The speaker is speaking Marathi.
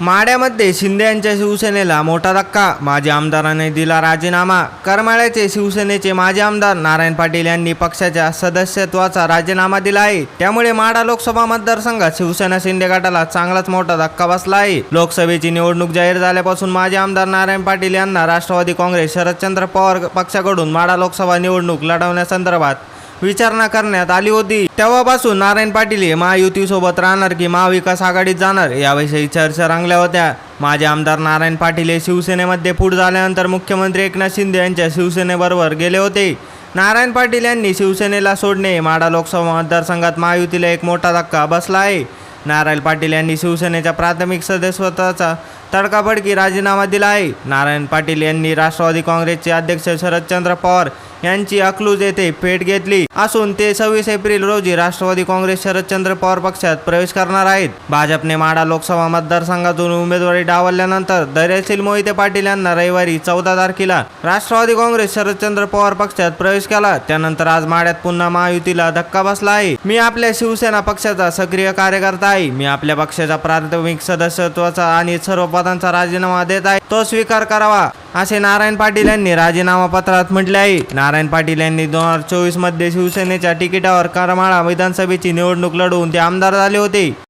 माड्यामध्ये शिंदे यांच्या शिवसेनेला मोठा धक्का. माजी आमदाराने दिला राजीनामा. करमाळ्याचे शिवसेनेचे माजी आमदार नारायण पाटील यांनी पक्षाच्या सदस्यत्वाचा राजीनामा दिला आहे. त्यामुळे माडा लोकसभा मतदारसंघात शिवसेना शिंदे गटाला चांगलाच मोठा धक्का बसला आहे. लोकसभेची निवडणूक जाहीर झाल्यापासून माजी आमदार नारायण पाटील यांना राष्ट्रवादी काँग्रेस शरदचंद्र पवार पक्षाकडून माडा लोकसभा निवडणूक लढवण्यासंदर्भात विचारणा करण्यात आली होती. तेव्हापासून नारायण पाटील हे महायुतीसोबत राहणार की महाविकास आघाडीत जाणार याविषयी चर्चा रंगल्या होत्या. माजी आमदार नारायण पाटील हे शिवसेनेमध्ये फूट झाल्यानंतर मुख्यमंत्री एकनाथ शिंदे यांच्या शिवसेनेबरोबर गेले होते. नारायण पाटील यांनी शिवसेनेला सोडणे माडा लोकसभा मतदारसंघात महायुतीला एक मोठा धक्का बसला आहे. नारायण पाटील यांनी शिवसेनेच्या प्राथमिक सदस्यत्वाचा तडकाफडकी राजीनामा दिला आहे. नारायण पाटील यांनी राष्ट्रवादी काँग्रेसचे अध्यक्ष शरदचंद्र पवार यांची अकलूज येथे भेट घेतली असून ते सव्वीस एप्रिल रोजी राष्ट्रवादी काँग्रेस शरदचंद्र पवार पक्षात प्रवेश करणार आहेत. भाजपने माडा लोकसभा मतदारसंघातून उमेदवारी डावलल्यानंतर धैर्यशील मोहिते पाटील यांना रविवारी चौदा तारखेला राष्ट्रवादी काँग्रेस शरदचंद्र पवार पक्षात प्रवेश केला. त्यानंतर आज माड्यात पुन्हा महायुतीला धक्का बसला आहे. मी आपल्या शिवसेना पक्षाचा सक्रिय कार्यकर्ता आहे. मी आपल्या पक्षाचा प्राथमिक सदस्यत्वाचा आणि सर्व पदांचा राजीनामा देत आहे. तो स्वीकार करावा. असे नारायण पाटील यांनी राजीनामा पत्रात म्हटले आहे. नारायण पाटील यांनी दोन हजार चोवीसमध्ये शिवसेनेच्या तिकिटावर करमाळा विधानसभेची निवडणूक लढवून ते आमदार झाले होते.